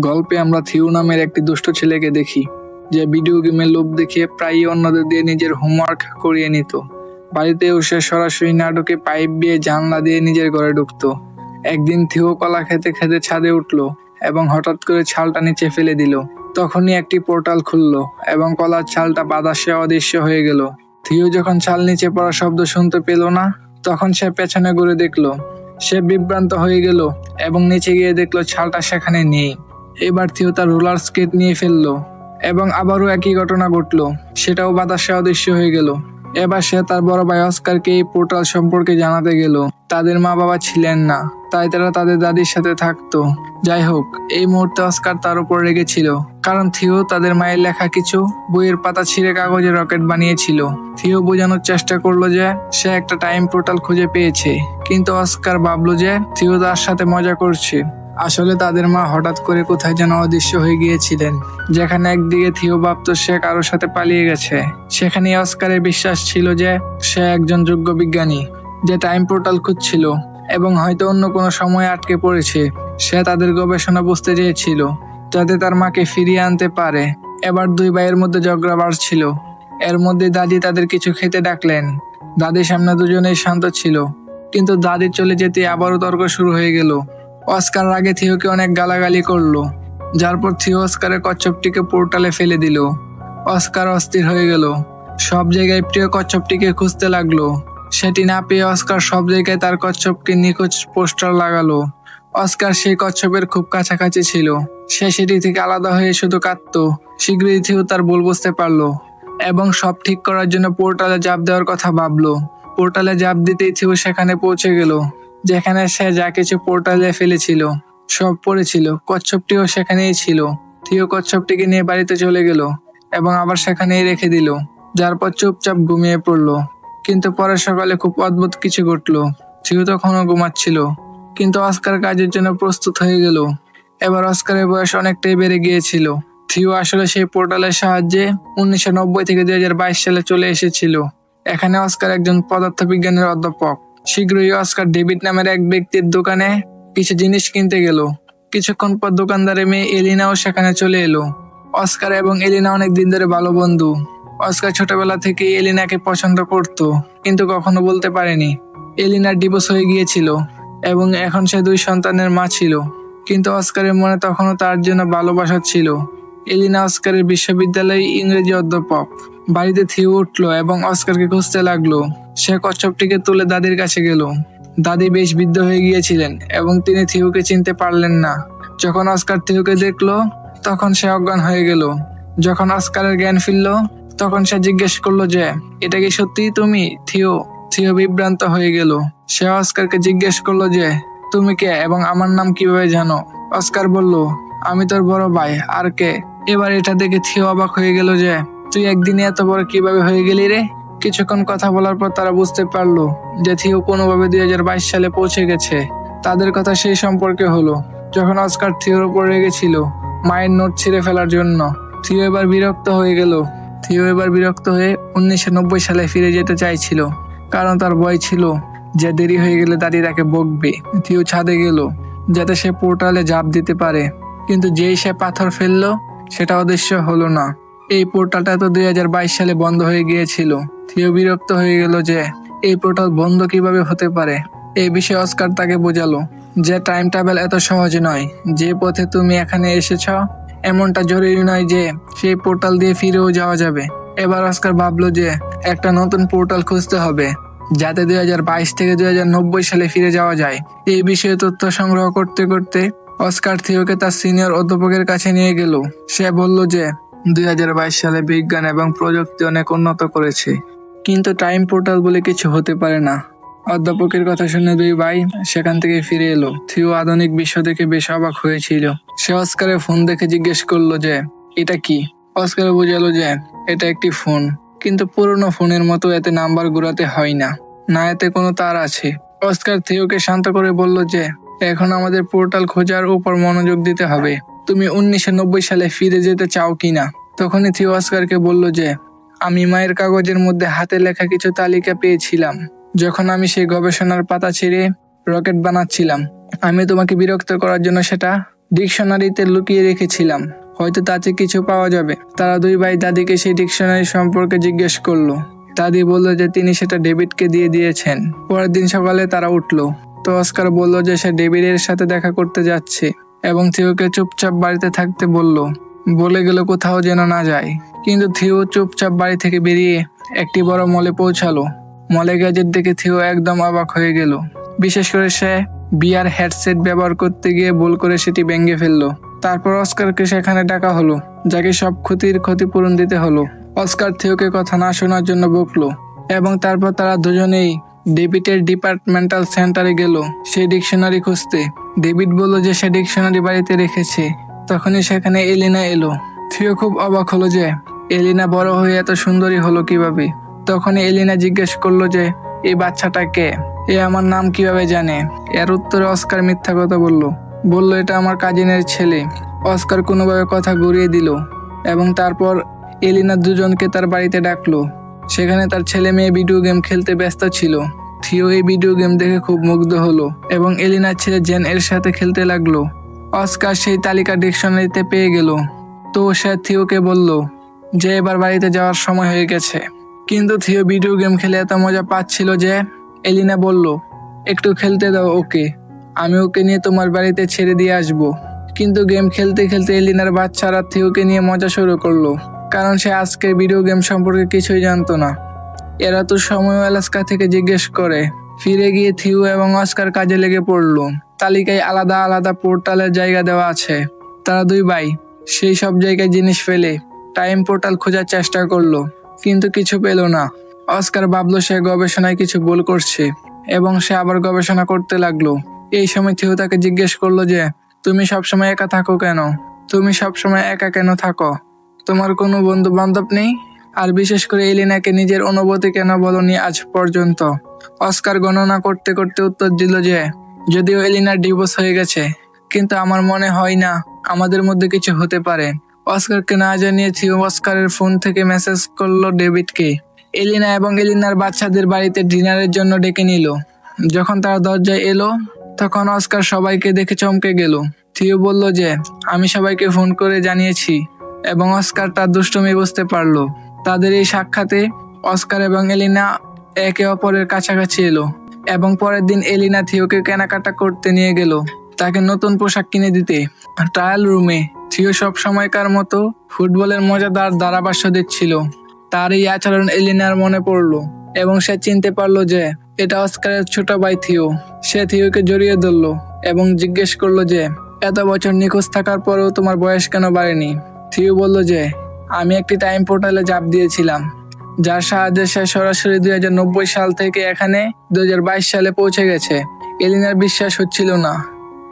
গল্পে আমরা থিউ নামের একটি দুষ্ট ছেলেকে দেখি, যে ভিডিও গেমের লোভ দেখিয়ে প্রায়ই অন্যদের দিয়ে নিজের হোমওয়ার্ক করিয়ে নিত। বাড়িতেও সে সরাসরি নাটকে পাইপ দিয়ে জানলা দিয়ে নিজের ঘরে ঢুকতো। একদিন থিও কলা খেতে খেতে ছাদে উঠল এবং হঠাৎ করে ছালটা নিচে ফেলে দিল। তখনই একটি পোর্টাল খুললো এবং কলার ছালটা বাতাসে অদৃশ্য হয়ে গেল। থিও যখন ছাল নিচে পড়া শব্দ শুনতে পেল না, তখন সে পেছনে ঘুরে দেখল। সে বিভ্রান্ত হয়ে গেল এবং নিচে গিয়ে দেখল ছালটা সেখানে নেই। এবার থিও তার রোলার স্কেট নিয়ে ফেলল এবং আবারও একই ঘটনা ঘটলো। সেটাও বাতাসে অদৃশ্য হয়ে গেল। এবার সে তার বড় ভাই অস্কারকে এই পোর্টাল সম্পর্কে জানাতে গেল। তাদের মা বাবা ছিলেন না, তাই তারা তাদের দাদির সাথে থাকতো। যাই হোক, এই মুহূর্তে অস্কার তার উপর রেগেছিল, কারণ থিও তাদের মায়ের লেখা কিছু বইয়ের পাতা ছিঁড়ে কাগজে রকেট বানিয়েছিল। থিও বোঝানোর চেষ্টা করল যে সে একটা টাইম পোর্টাল খুঁজে পেয়েছে, কিন্তু অস্কার ভাবলো যে থিও তার সাথে মজা করছে। আসলে তাদের মা হঠাৎ করে কোথায় যেন অদৃশ্য হয়ে গিয়েছিলেন, যেখানে একদিকে থিও ভাবতো সে কারোর সাথে পালিয়ে গেছে। সেখানে অস্কারের বিশ্বাস ছিল যে সে একজন যোগ্য বিজ্ঞানী, যে টাইম পোর্টাল খুঁজছিল এবং হয়তো অন্য কোনো সময় আটকে পড়েছে। সে তাদের গবেষণা বুঝতে চেয়েছিল, যাতে তার মাকে ফিরিয়ে আনতে পারে। এবার দুই ভাইয়ের মধ্যে ঝগড়া বাড়ছিল। এর মধ্যে দাদি তাদের কিছু খেতে ডাকলেন। দাদির সামনে দুজনেই শান্ত ছিল, কিন্তু দাদি চলে যেতে আবারও তর্ক শুরু হয়ে গেল। অস্কার আগে থিওকে অনেক গালাগালি করল, যার পর থিও অস্কারের কচ্ছপটিকে পোর্টালে ফেলে দিল। অস্কার অস্থির হয়ে গেল। সব জায়গায় প্রিয় কচ্ছপটিকে খুঁজতে লাগল। সেটি না পেয়ে অস্কার সব জায়গায় তার কচ্ছপকে নিখোঁজ পোস্টার লাগালো। অস্কার সেই কচ্ছপের খুব কাছাকাছি ছিল। সে সেটি থেকে আলাদা হয়ে শুধু কাঁদতো। শীঘ্রই থিও তার ভুল বুঝতে পারল এবং সব ঠিক করার জন্য পোর্টালে জাপ দেওয়ার কথা ভাবলো। পোর্টালে জাপ দিতেই থিও সেখানে পৌঁছে গেল। যেখানে সে যা কিছু পোর্টালে ফেলেছিল, সব পড়েছিল। কচ্ছপটিও সেখানেই ছিল। থিও কচ্ছপটিকে নিয়ে বাড়িতে চলে গেল এবং আবার সেখানেই রেখে দিল, যার পর চুপচাপ ঘুমিয়ে পড়ল। কিন্তু পরের সকালে খুব অদ্ভুত কিছু ঘটলো। থিও তখনও ঘুমাচ্ছিল, কিন্তু অস্কার কাজের জন্য প্রস্তুত হয়ে গেল। এবার অস্কারের বয়স অনেকটাই বেড়ে গিয়েছিল। থিও আসলে সেই পোর্টালের সাহায্যে উনিশশো নব্বই থেকে দুই হাজার বাইশ সালে চলে এসেছিল। এখানে অস্কার একজন পদার্থবিজ্ঞানের অধ্যাপক। শীঘ্রই অস্কার ডেভিড নামের এক ব্যক্তির দোকানে কিছু জিনিস কিনতে গেল। কিছুক্ষণ পর দোকানদারের মেয়ে এলিনাও সেখানে চলে এলো। অস্কার এবং এলিনা অনেক দিন ধরে ভালো বন্ধু। অস্কার ছোটবেলা থেকে এলিনাকে পছন্দ করত, কিন্তু কখনো বলতে পারেনি। এলিনার ডিভোর্স হয়ে গিয়েছিল এবং এখন সে দুই সন্তানের মা ছিল, কিন্তু অস্কারের মনে তখনও তার জন্য ভালোবাসা ছিল। এলিনা অস্কারের বিশ্ববিদ্যালয়ে ইংরেজি অধ্যাপক, বাড়িতে থিও উঠল এবং অস্কারকে খুঁজতে লাগল। সে কচ্ছপটিকে তুলে দাদির কাছে গেল। দাদি বেশ বৃদ্ধ হয়ে গিয়েছিলেন এবং তিনি থিওকে চিনতে পারলেন না। যখন অস্কার থিওকে দেখল, তখন সে অজ্ঞান হয়ে গেল। যখন অস্কারের জ্ঞান ফিরল, তখন সে জিজ্ঞেস করল যে, এটা কি সত্যিই তুমি থিও থিও বিভ্রান্ত হয়ে গেল। সে অস্কারকে জিজ্ঞেস করল যে, তুমি কে এবং আমার নাম কীভাবে জানো? অস্কার বলল, আমি তোর বড় ভাই, আর কে? এবার এটা দেখে থিও অবাক হয়ে গেল যে, তুই একদিনে এত বড় কীভাবে হয়ে গেলি রে? কিছুক্ষণ কথা বলার পর তারা বুঝতে পারল যে থিও কোনোভাবে দুই হাজার বাইশ সালে পৌঁছে গেছে। তাদের কথা সেই সম্পর্কে হলো। যখন অস্কার থিওর উপর রেগেছিল মায়ের নোট ছিঁড়ে ফেলার জন্য। থিও এবার বিরক্ত হয়ে গেল। থিও এবার বিরক্ত হয়ে উনিশশো নব্বই সালে ফিরে যেতে চাইছিল। কারণ তার ভয় ছিল যে দেরি হয়ে গেলে দাদি তাকে বকবে। থিও ছাদে গেল, যাতে সে পোর্টালে ঝাঁপ দিতে পারে। কিন্তু যেই সে পাথর ফেলল, সেটা অদৃশ্য হলো না। এই পোর্টালটা তো দুই হাজার বাইশ সালে বন্ধ হয়ে গিয়েছিল। থিও বিরক্ত হয়ে গেল যে, এই পোর্টাল বন্ধ কীভাবে হতে পারে? এই বিষয়ে অস্কার তাকে বোঝালো যে, টাইম ট্রাভেল এত সহজ নয়। যে পথে তুমি এখানে এসেছ, এমনটা জরুরি নয় যে, সেই পোর্টাল দিয়ে ফিরেও যাওয়া যাবে। এবার অস্কার ভাবলো যে, একটা নতুন পোর্টাল খুঁজতে হবে, যাতে দুই হাজার বাইশ থেকে দুই হাজার নব্বই সালে ফিরে যাওয়া যায়। এই বিষয়ে তথ্য সংগ্রহ করতে করতে অস্কার থিওকে তার সিনিয়র অধ্যাপকের কাছে নিয়ে গেল। সে বলল যে দুই হাজার বাইশ সালে বিজ্ঞান এবং প্রযুক্তি অনেক উন্নত করেছে। কিন্তু টাইম পোর্টাল বলে কিছু হতে পারে না। অধ্যাপকের কথা শুনে দুই ভাই সেখান থেকে ফিরে এলো। থিও আধুনিক বিশ্ব দেখে বেশ অবাক হয়েছিল। সে অস্কারের ফোন দেখে জিজ্ঞেস করল যে, এটা কি? অস্কার বোঝালো যে, এটা একটি ফোন। কিন্তু পুরনো ফোনের মতো এতে নাম্বার ঘুরাতে হয় না। না এতে কোনো তার আছে। অস্কার থিওকে শান্ত করে বলল যে, এখন আমাদের পোর্টাল খোঁজার উপর মনোযোগ দিতে হবে। তুমি উনিশশো নব্বই সালে ফিরে যেতে চাও কিনা? তখনই থিও অস্কারকে বলল যে, আমি মায়ের কাগজের মধ্যে হাতে লেখা কিছু তালিকা পেয়েছিলাম। যখন আমি সেই গবেষণার পাতা ছিঁড়ে রকেট বানাচ্ছিলাম, আমি তোমাকে বিরক্ত করার জন্য সেটা ডিকশনারিতে লুকিয়ে রেখেছিলাম। হয়তো তাতে কিছু পাওয়া যাবে। তারা দুই ভাই দাদিকে সেই ডিকশনারি সম্পর্কে জিজ্ঞেস করল। দাদি বলল যে, তিনি সেটা ডেভিডকে দিয়ে দিয়েছেন। পরের দিন সকালে তারা উঠল। তো অস্কার বলল যে, সে ডেভিডের সাথে দেখা করতে যাচ্ছে। এবং থিওকে চুপচাপ বাড়িতে থাকতে বলল, বলে গেল কোথাও যেন না যায়। কিন্তু থিও চুপচাপ বাড়ি থেকে বেরিয়ে একটি বড় মলে পৌঁছালো। মলে গ্যাজেট দেখে থিও একদম অবাক হয়ে গেল। বিশেষ করে সে বিয়ার হেডসেট ব্যবহার করতে গিয়ে ভুল করে সেটি ভেঙে ফেলল। তারপর অস্কারকে সেখানে ডাকা হলো, যাকে সব ক্ষতির ক্ষতিপূরণ দিতে হলো। অস্কার থিওকে কথা না শোনার জন্য বকলো এবং তারপর তারা দুজনেই ডেভিডের ডিপার্টমেন্টাল সেন্টারে গেল। সেই ডিকশনারি খুঁজতে। ডেভিড বলল যে সে ডিকশনারি বাড়িতে রেখেছে। তখনই সেখানে এলিনা এলো। থিও খুব অবাক হলো যে, এলিনা বড় হয়ে এত সুন্দরী হলো কীভাবে? তখনই এলিনা জিজ্ঞেস করল যে এই বাচ্চাটা কে? এ আমার নাম কীভাবে জানে? এর উত্তরে অস্কার মিথ্যা কথা বলল। বলল, এটা আমার কাজিনের ছেলে। অস্কার কোনোভাবে কথা ঘুরিয়ে দিল এবং তারপর এলিনা দুজনকে তার বাড়িতে ডাকলো। সেখানে তার ছেলে মেয়ে ভিডিও গেম খেলতে ব্যস্ত ছিল। থিও এই ভিডিও গেম দেখে খুব মুগ্ধ হলো এবং এলিনার ছেলে জেন এর সাথে খেলতে লাগল। অস্কার সেই তালিকা ডিকশনারিতে পেয়ে গেল। তো সে থিওকে বলল, যে এবার বাড়িতে যাওয়ার সময় হয়ে গেছে। কিন্তু থিও ভিডিও গেম খেলে এত মজা পাচ্ছিল যে, এলিনা বলল, একটু খেলতে দাও ওকে। আমি ওকে নিয়ে তোমার বাড়িতে ছেড়ে দিয়ে আসব। কিন্তু গেম খেলতে খেলতে এলিনার বাচ্চারা থিওকে নিয়ে মজা শুরু করল। কারণ সে আজকের ভিডিও গেম সম্পর্কে কিছুই জানতো না। এরা তো সময় আলাস্কা থেকে জিজ্ঞেস করে, ফিরে গিয়ে থিউ এবং অস্কার কাজে লেগে পড়ল। তালিকায় আলাদা আলাদা পোর্টালের জায়গা দেওয়া আছে। তারা দুই ভাই, সেই সব জায়গায় জিনিস ফেলে, টাইম পোর্টাল খোঁজার চেষ্টা করল, কিন্তু কিছু পেল না। অস্কার ভাবলো সে গবেষণায় কিছু ভুল করছে, এবং সে আবার গবেষণা করতে লাগল। এই সময় থিউ তাকে জিজ্ঞেস করল যে, তুমি সবসময় একা থাকো কেন? তুমি সবসময় একা কেন থাকো? তোমার কোনো বন্ধু বান্ধব নেই? আর বিশেষ করে এলিনাকে নিজের অনুভূতি কেন বলনি আজ পর্যন্ত? অস্কার গণনা করতে করতে উত্তর দিল যে, যদিও এলিনার ডিভোর্স হয়ে গেছে, কিন্তু আমার মনে হয় না আমাদের মধ্যে কিছু হতে পারে। অস্কারকে না জানিয়ে থিও অস্কারের ফোন থেকে মেসেজ করল ডেভিডকে। এলিনা এবং এলিনার বাচ্চাদের বাড়িতে ডিনারের জন্য ডেকে নিল। যখন তারা দরজায় এলো, তখন অস্কার সবাইকে দেখে চমকে গেল। থিও বলল যে, আমি সবাইকে ফোন করে জানিয়েছি। এবং অস্কার তার দুষ্টমি বুঝতে পারল। তাদের এই সাক্ষাতে অস্কার এবং এলিনা একে অপরের কাছাকাছি এলো এবং পরের দিন এলিনা থিওকে কেনাকাটা করতে নিয়ে গেল তাকে নতুন পোশাক কিনে দিতে। ট্রায়াল রুমে থিও সব সময়কার মতো ফুটবলের মজাদার ধারাভাষ্য দিচ্ছিল তার এই আচরণ এলিনার মনে পড়ল এবং সে চিনতে পারল যে এটা অস্কারের ছোট ভাই থিও। সে থিওকে জড়িয়ে ধরলো এবং জিজ্ঞেস করল যে, এত বছর নিখোঁজ থাকার পরেও তোমার বয়স কেন বাড়েনি? থিও বলল যে, আমি একটি টাইম পোর্টালে জাপ দিয়েছিলাম, যার সাহায্যে সে সরাসরি দুই সাল থেকে এখানে দু হাজার বাইশ সালে পৌঁছে গেছে। এলিনার বিশ্বাস হচ্ছিল না,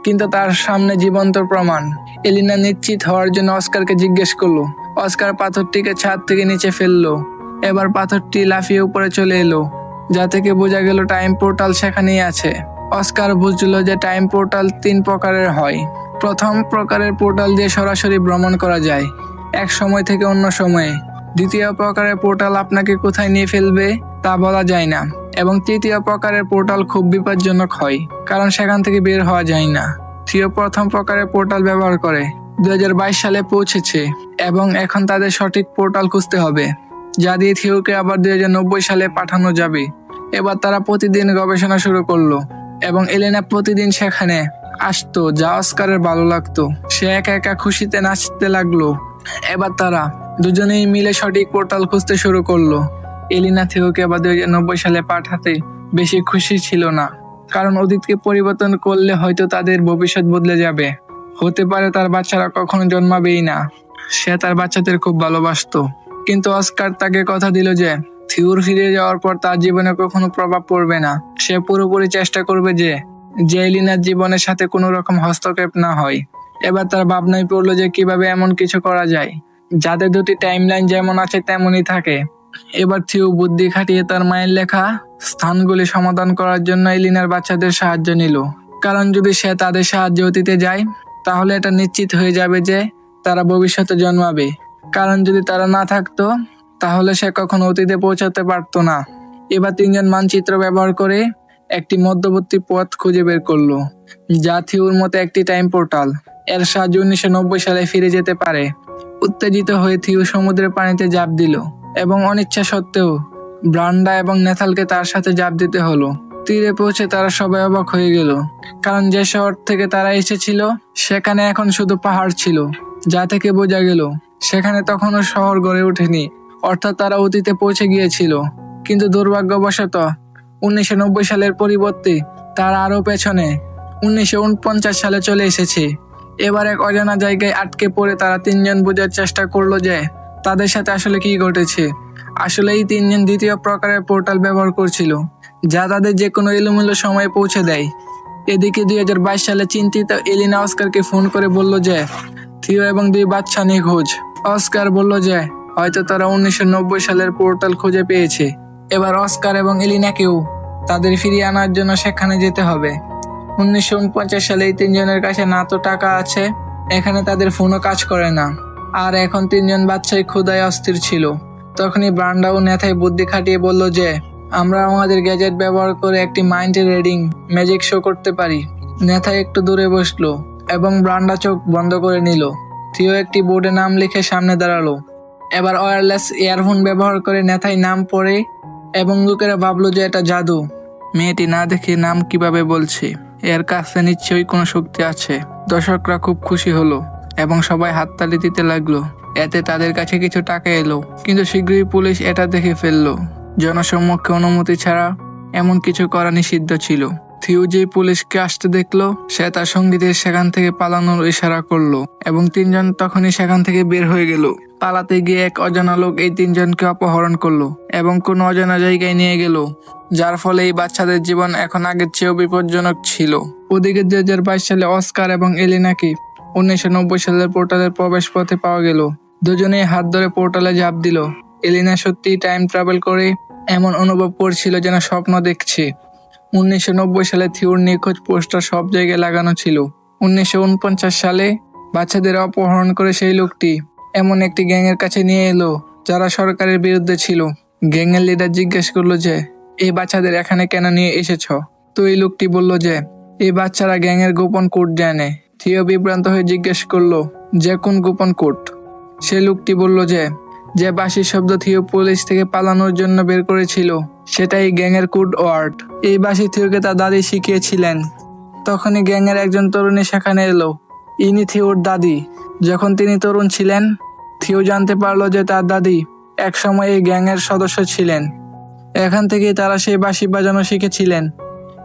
কিন্তু তার সামনে জীবন্ত প্রমাণ। এলিনা নিশ্চিত হওয়ার জন্য অস্কারকে জিজ্ঞেস করল। অস্কার পাথরটিকে ছাদ থেকে নিচে ফেলল। এবার পাথরটি লাফিয়ে উপরে চলে এলো, যা থেকে বোঝা গেল টাইম পোর্টাল সেখানেই আছে। অস্কার বুঝলো যে টাইম পোর্টাল তিন প্রকারের হয়। প্রথম প্রকারের পোর্টাল দিয়ে সরাসরি ভ্রমণ করা যায়, এক সময় থেকে অন্য সময়ে। দ্বিতীয় প্রকারের পোর্টাল আপনাকে কোথায় নিয়ে ফেলবে তা বলা যায় না এবং তৃতীয় প্রকারের পোর্টাল খুব বিপজ্জনক হয়, কারণ সেখান থেকে বের হওয়া যায় না। থিও প্রথম প্রকারের পোর্টাল ব্যবহার করে দু হাজার বাইশ সালে পৌঁছেছে এবং এখন তাদের সঠিক পোর্টাল খুঁজতে হবে, যা দিয়ে থিওকে আবার দু হাজার নব্বই সালে পাঠানো যাবে। এবার তারা প্রতিদিন গবেষণা শুরু করল এবং এলেনা প্রতিদিন সেখানে আসতো যা অস্কারের ভালো লাগতো। সে একা একা খুশিতে নাচতে লাগল। এবার তারা দুজনেই মিলে সঠিক পোর্টাল খুঁজতে শুরু করল। এলিনা থিওকে আবার দুই সালে পাঠাতে বেশি খুশি ছিল না। কারণ অতীতকে পরিবর্তন করলে হয়তো তাদের ভবিষ্যৎ বদলে যাবে। হতে পারে তার বাচ্চারা কখনো জন্মাবেই না। সে তার বাচ্চাদের খুব ভালোবাসতো। কিন্তু অস্কার তাকে কথা দিল যে থিউর ফিরে যাওয়ার পর তার জীবনে কখনো প্রভাব পড়বে না। সে পুরোপুরি চেষ্টা করবে যে যে এলিনার জীবনের সাথে কোনো রকম হস্তক্ষেপ না হয়। এবার তার ভাবনায় পড়ল যে কীভাবে এমন কিছু করা যায়। যাদের দুটি টাইমলাইন যেমন আছে, তেমনই থাকে। এবার থিউ বুদ্ধি খাটিয়ে তার মায়ের লেখা স্থানগুলি সমাধান করার জন্য এলিনার বাচ্চাদের সাহায্য নিল। কারণ যদি সে তাদের সাহায্যে অতীতে যায়, তাহলে এটা নিশ্চিত হয়ে যাবে যে তারা ভবিষ্যতে জন্মাবে। কারণ যদি তারা না থাকতো, তাহলে সে কখনো অতীতে পৌঁছাতে পারতো না। এবার তিনজন মানচিত্র ব্যবহার করে একটি মধ্যবর্তী পথ খুঁজে বের করল, যা থিউর মতো একটি টাইম পোর্টাল। এর সাহায্যে উনিশশো নব্বই সালে ফিরে যেতে পারে। উত্তেজিত হয়ে থিও সমুদ্রের পানিতে জাপ দিল এবং অনিচ্ছা সত্ত্বেও ব্রান্ডা এবং নেথালকে তার সাথে জাপ দিতে হলো। তীরে পৌঁছে তারা সবাই অবাক হয়ে গেল, কারণ যে শহর থেকে তারা এসেছিল, সেখানে এখন শুধু পাহাড় ছিল, যা থেকে বোঝা গেল সেখানে তখনও শহর গড়ে ওঠেনি, অর্থাৎ তারা অতীতে পৌঁছে গিয়েছিল। কিন্তু দুর্ভাগ্যবশত উনিশশো নব্বই সালের পরিবর্তে তারা আরও পেছনে উনিশশো উনপঞ্চাশ সালে চলে এসেছে। এবার এক অজানা জায়গায় আটকে পড়ে তারা তিনজন বোঝার চেষ্টা করল যে তাদের সাথে আসলে কি ঘটেছে। আসলে এই তিনজন দ্বিতীয় প্রকারের পোর্টাল ব্যবহার করছিল, যা তাদের যে কোনো এলোমেলো সময়ে পৌঁছে দেয়। এদিকে দুই হাজার বাইশ সালে চিন্তিত এলিনা অস্কারকে ফোন করে বলল যে, থিও এবং দুই বাচ্চা নিখোঁজ। অস্কার বলল যে, হয়তো তারা উনিশশো নব্বই সালের পোর্টাল খুঁজে পেয়েছে। এবার অস্কার এবং এলিনাকেও তাদের ফিরিয়ে আনার জন্য সেখানে যেতে হবে। উনিশশো উনপঞ্চাশ সালে এই তিনজনের কাছে না তো টাকা আছে, এখানে তাদের ফোনও কাজ করে না। আর এখন তিনজন বাচ্চাই ক্ষুদায় অস্থির ছিল। তখনই ব্রান্ডা ও নেথায় বুদ্ধি খাটিয়ে বলল যে, আমরা আমাদের গ্যাজেট ব্যবহার করে একটি মাইন্ড রিডিং, ম্যাজিক শো করতে পারি। নেথায় একটু দূরে বসল এবং ব্রান্ডা চোখ বন্ধ করে নিল। থিও একটি বোর্ডে নাম লিখে সামনে দাঁড়াল। এবার ওয়্যারলেস ইয়ারফোন ব্যবহার করে নেথায় নাম পড়ে এবং লোকেরা ভাবলো যে এটা জাদু। মেয়েটি না দেখে নাম কীভাবে বলছে? এর কাছে নিশ্চয়ই কোনো শক্তি আছে। দর্শকরা খুব খুশি হলো এবং সবাই হাততালি দিতে লাগল। এতে তাদের কাছে কিছু টাকা এলো, কিন্তু শীঘ্রই পুলিশ এটা দেখে ফেলল। জনসম্মুখে অনুমতি ছাড়া এমন কিছু করা নিষিদ্ধ ছিল। থিউ যে পুলিশকে আসতে দেখল, সে তার সঙ্গীদের সেখান থেকে পালানোর ইশারা করল এবং তিনজন তখনই সেখান থেকে বের হয়ে গেল। পালাতে গিয়ে এক অজানা লোক এই তিনজনকে অপহরণ করল এবং কোনো অজানা জায়গায় নিয়ে গেল, যার ফলে এই বাচ্চাদের জীবন এখন আগের চেয়েও বিপজ্জনক ছিল। ওদিকে দুই হাজার বাইশ সালে অস্কার এবং এলিনাকে উনিশশো নব্বই সালের পোর্টালের প্রবেশ পথে পাওয়া গেল। দুজনেই হাত ধরে পোর্টালে ঝাঁপ দিল। এলিনা সত্যিই টাইম ট্রাভেল করে এমন অনুভব করছিল যেন স্বপ্ন দেখছে। উনিশশো নব্বই সালে থিওর নিখোঁজ পোস্টার সব জায়গায় লাগানো ছিল। উনিশশো উনপঞ্চাশ সালে বাচ্চাদের অপহরণ করে সেই লোকটি এমন একটি গ্যাংয়ের কাছে নিয়ে এলো, যারা সরকারের বিরুদ্ধে ছিল। গ্যাংয়ের লিডার জিজ্ঞেস করল যে, এই বাচ্চাদের এখানে কেন নিয়ে এসেছ? তো এই লোকটি বলল যে এই বাচ্চারা গ্যাংয়ের গোপন কোড জানে। থিও বিভ্রান্ত হয়ে জিজ্ঞেস করল, যে কোন গোপন কোড সে লোকটি বলল যে যে বাঁশির শব্দ থিও পুলিশ থেকে পালানোর জন্য বের করেছিল, সেটাই গ্যাংয়ের কোড ওয়ার্ড। এই বাঁশি থিওকে তার দাদি শিখিয়েছিলেন। তখনই গ্যাংয়ের একজন তরুণী সেখানে এলো। ইনি থিওর দাদি। যখন তিনি তরুণ ছিলেন, থিও জানতে পারল যে তার দাদি একসময় এই গ্যাংয়ের সদস্য ছিলেন। এখান থেকেই তারা সেই বাঁশি বাজানো শিখেছিলেন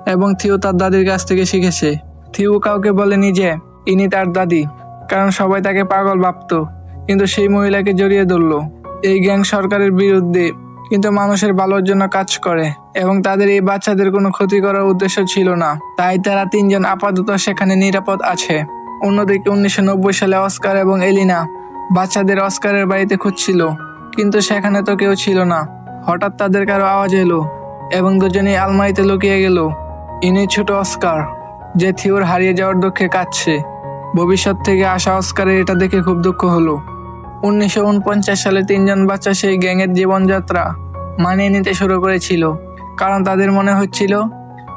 এবং থিও তার দাদির কাছ থেকে শিখেছে। থিও কাউকে বলেনি যে ইনি তার দাদি, কারণ সবাই তাকে পাগল ভাবতো, কিন্তু সেই মহিলাকে জড়িয়ে ধরলো। এই গ্যাং সরকারের বিরুদ্ধে কিন্তু মানুষের ভালোর জন্য কাজ করে এবং তাদের এই বাচ্চাদের কোনো ক্ষতি করার উদ্দেশ্য ছিল না। তাই তারা তিনজন আপাতত সেখানে নিরাপদ আছে। অন্যদিকে উনিশশো নব্বই সালে অস্কার এবং এলিনা বাচ্চাদের অস্কারের বাড়িতে খুঁজছিল, কিন্তু সেখানে তো কেউ ছিল না। হঠাৎ তাদের কারও আওয়াজ এলো এবং দুজনেই আলমারিতে লুকিয়ে গেল। ইনি ছোট অস্কার, যে থিওর হারিয়ে যাওয়ার দুঃখে কাঁদছে। ভবিষ্যৎ থেকে আসা অস্কারের এটা দেখে খুব দুঃখ হলো। উনিশশো উনপঞ্চাশ সালে তিনজন বাচ্চা সেই গ্যাংয়ের জীবনযাত্রা মানিয়ে নিতে শুরু করেছিল। কারণ তাদের মনে হচ্ছিল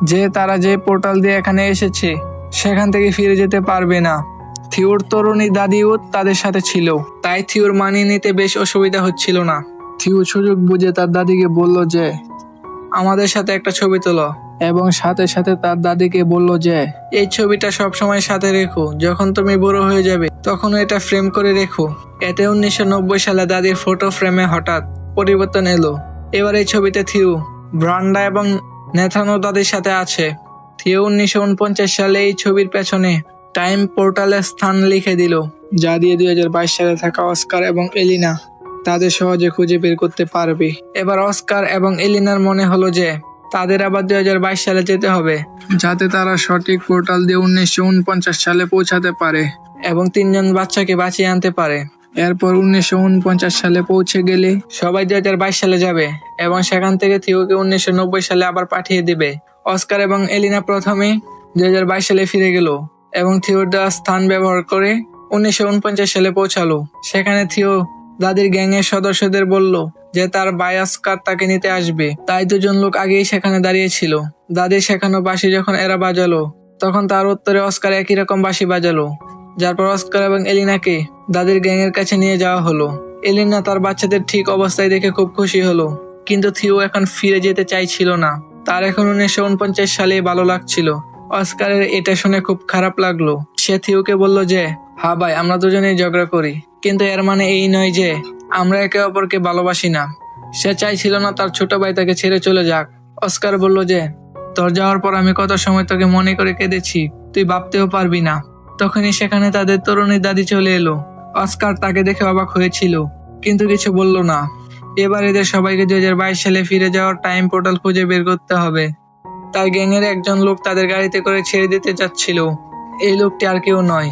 যে তারা যে পোর্টাল দিয়ে এখানে এসেছে সেখান থেকে ফিরে যেতে পারবে না। থিওর তরুণী দাদিও তাদের সাথে ছিল। তাই থিওর মানিয়ে নিতে বেশ অসুবিধা হচ্ছিল না। থিও সুযোগ বুঝে তার দাদিকে বলল যে, আমাদের সাথে একটা ছবি তোলো। এবং সাথে সাথে তার দাদিকে বলল যে, এই ছবিটা সব সময় সাথে রেখো। যখন তুমি বড় হয়ে যাবে তখন এটা ফ্রেম করে রেখো। এতে উনিশশো নব্বই সালে দাদির ফটো ফ্রেমে হঠাৎ পরিবর্তন এলো। এবার এই ছবিতে থিও, ব্রান্ডা এবং নেথানো দাদির সাথে আছে। থিও উনিশশো উনপঞ্চাশ সালে এই ছবির পেছনে টাইম পোর্টালের স্থান লিখে দিল, যা দিয়ে দুই হাজার বাইশ সালে থাকা অস্কার এবং এলিনা তাদের সহজে খুঁজে বের করতে পারবে। এবার অস্কার এবং এলিনার মনে হলো যে তাদের আবার দুই হাজার বাইশ সালে যেতে হবে, যাতে তারা সঠিক পোর্টাল দিয়ে উনিশশো উনপঞ্চাশ সালে পৌঁছাতে পারে এবং তিনজন বাচ্চাকে বাঁচিয়ে আনতে পারে। এরপর উনিশশো উনপঞ্চাশ সালে পৌঁছে গেলে সবাই দুই হাজার বাইশ সালে যাবে এবং সেখান থেকে থিওকে উনিশশো নব্বই সালে আবার পাঠিয়ে দিবে। অস্কার এবং এলিনা প্রথমে দুই হাজার বাইশ সালে ফিরে গেল এবং থিওর দেওয়া স্থান ব্যবহার করে উনিশশো উনপঞ্চাশ সালে পৌঁছালো। সেখানে থিও দাদির গ্যাংয়ের সদস্যদের বলল যে তার বায়াস্কার তাকে নিতে আসবে। তাই দুজন লোক আগেই সেখানে দাঁড়িয়েছিল। দাদির শেখানো বাঁশি যখন এরা বাজালো, তখন তার উত্তরে অস্কার একই রকম বাঁশি বাজালো, যার পর অস্কার এবং এলিনাকে দাদির গ্যাংয়ের কাছে নিয়ে যাওয়া হলো। এলিনা তার বাচ্চাদের ঠিক অবস্থায় দেখে খুব খুশি হলো, কিন্তু থিও এখন ফিরে যেতে চাইছিল না। তার এখন উনিশশো উনপঞ্চাশ সালে ভালো লাগছিল। অস্কারের এটা শুনে খুব খারাপ লাগল। সে থিওকে বলল যে, হা ভাই, আমরা দুজনেই ঝগড়া করি। কিন্তু এর মানে এই নয় যে, আমরা একে অপরকে ভালোবাসি না। সে চাইছিল না তার ছোট ভাই তাকে ছেড়ে চলে যাক। অস্কার বলল যে, তোর যাওয়ার পর আমি কত সময় তোকে মনে করে কেঁদেছি, তুই ভাবতেও পারবি না। তখনই সেখানে তাদের তরুণীর দাদি চলে এলো। অস্কার তাকে দেখে অবাক হয়েছিল, কিন্তু কিছু বলল না। এবার এদের সবাইকে দুই হাজার বাইশ সালে ফিরে যাওয়ার টাইম পোর্টাল খুঁজে বের করতে হবে। তাই গ্যাংয়ের একজন লোক তাদের গাড়িতে করে ছেড়ে দিতে যাচ্ছিল এই লোকটি আর কেউ নয়,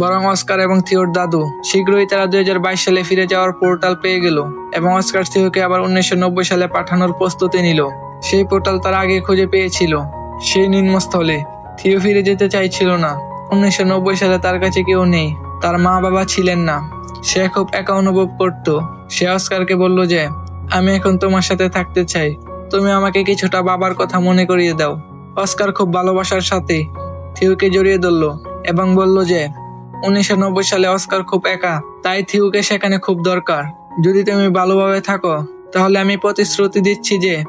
বরং অস্কার এবং থিওর দাদু। শীঘ্রই তারা দুই হাজার বাইশ সালে ফিরে যাওয়ার পোর্টাল পেয়ে গেল এবং অস্কার থিওকে আবার উনিশশো নব্বই সালে পাঠানোর প্রস্তুতি নিল। সেই পোর্টাল তার আগে খুঁজে পেয়েছিল। সেই নিম্নস্থলে থিও ফিরে যেতে চাইছিল না। উনিশশো নব্বই সালে তার কাছে কেউ নেই, তার মা বাবা ছিলেন না। সে খুব একা অনুভব করত। সে অস্কারকে বলল যে, আমি এখন তোমার সাথে থাকতে চাই। তুমি আমাকে কিছুটা বাবার কথা মনে করিয়ে দাও। অস্কার খুব ভালোবাসার সাথে থিউকে জড়িয়ে ধরল এবং বলল যে, উনিশশো নব্বই সালে অস্কার খুব একা, তাই থিউকে সেখানে খুব দরকার। যদি তুমি ভালোভাবে থাকো, তাহলে আমি প্রতিশ্রুতি দিচ্ছি যে,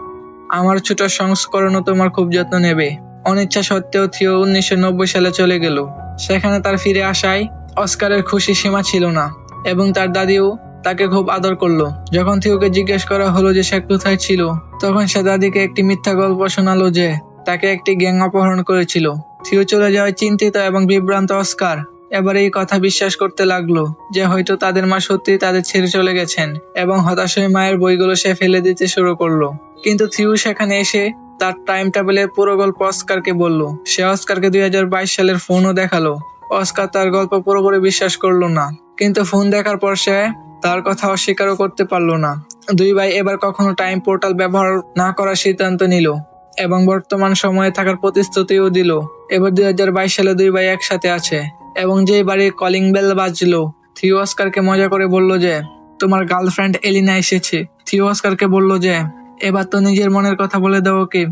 আমার ছোট সংস্করণও তোমার খুব যত্ন নেবে। অনিচ্ছা সত্ত্বেও থিও উনিশশো নব্বই সালে চলে গেল। সেখানে তার ফিরে আসায় অস্কারের খুশি সীমা ছিল না। এবং তার দাদিও তাকে খুব আদর করল। যখন থিওকে জিজ্ঞেস করা হলো যে সে কোথায় ছিল, তখন সে দাদিকে একটি মিথ্যা গল্প শোনালো যে তাকে একটি গ্যাং অপহরণ করেছিল। থিও চলে যাওয়ায় চিন্তিত এবং বিভ্রান্ত অস্কার এবার এই কথা বিশ্বাস করতে লাগল যে হয়তো তাদের মা সত্যি তাদের ছেড়ে চলে গেছেন এবং হতাশ হয়ে মায়ের বইগুলো সে ফেলে দিতে শুরু করল। কিন্তু থিউ সেখানে এসে তার টাইম টেবিলের পুরো গল্প অস্কারকে বলল। সে অস্কারকে দুই হাজার বাইশ সালের ফোনও দেখাল। অস্কার তার গল্প পুরোপুরি বিশ্বাস করল না। কিন্তু ফোন দেখার পর সে তার কথা অস্বীকারও করতে পারল না। দুই ভাই এবার কখনো টাইম পোর্টাল ব্যবহার না করার সিদ্ধান্ত নিল এবং বর্তমান সময়ে থাকার প্রতিশ্রুতিও দিল। এবার দুই হাজার বাইশ সালে দুই ভাই একসাথে আছে এবং যেই বাড়ির কলিং বেল বাজলো, থিও অস্কারকে মজা করে বলল যে, তোমার গার্লফ্রেন্ড এলিনা এসেছে। থিও অস্কারকে বলল যে, এবার তো নিজের মনের কথা বলে দাও ওকে।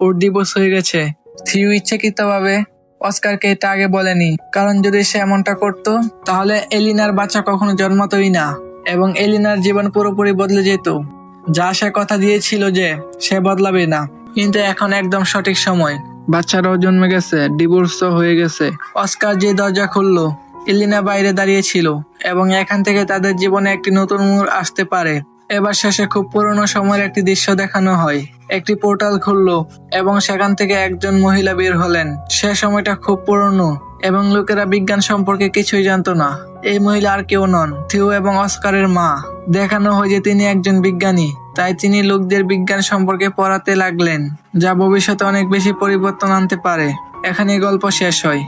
ওর দিবস হয়ে গেছে। থিও ইচ্ছাকৃতভাবে অস্কারকে এটা আগে বলেনি। কারণ যদি সে এমনটা করত, তাহলে এলিনার বাচ্চা কখনো জন্মাতই না, এবং এলিনার জীবন পুরোপুরি বদলে যেত। যা সে কথা দিয়েছিল যে, সে বদলাবে না। কিন্তু এখন একদম সঠিক সময়। বাচ্চারাও জন্মে গেছে, ডিভোর্সও হয়ে গেছে। অস্কার যে দরজা খুললো, এলিনা বাইরে দাঁড়িয়ে ছিল এবং এখান থেকে তাদের জীবনে একটি নতুন মোড় আসতে পারে। এবার শেষে খুব পুরনো সময়ের একটি দৃশ্য দেখানো হয়। একটি পোর্টাল খুললো এবং সেখান থেকে একজন মহিলা বের হলেন। সে সময়টা খুব পুরনো এবং লোকেরা বিজ্ঞান সম্পর্কে কিছুই জানতো না। এই মহিলা আর কেউ নন, থিও এবং অস্কারের মা। দেখানো হয় যে তিনি একজন বিজ্ঞানী, তাই তিনি লোকদের বিজ্ঞান সম্পর্কে পড়াতে লাগলেন, যা ভবিষ্যতে অনেক বেশি পরিবর্তন আনতে পারে। এখানে গল্প শেষ হয়।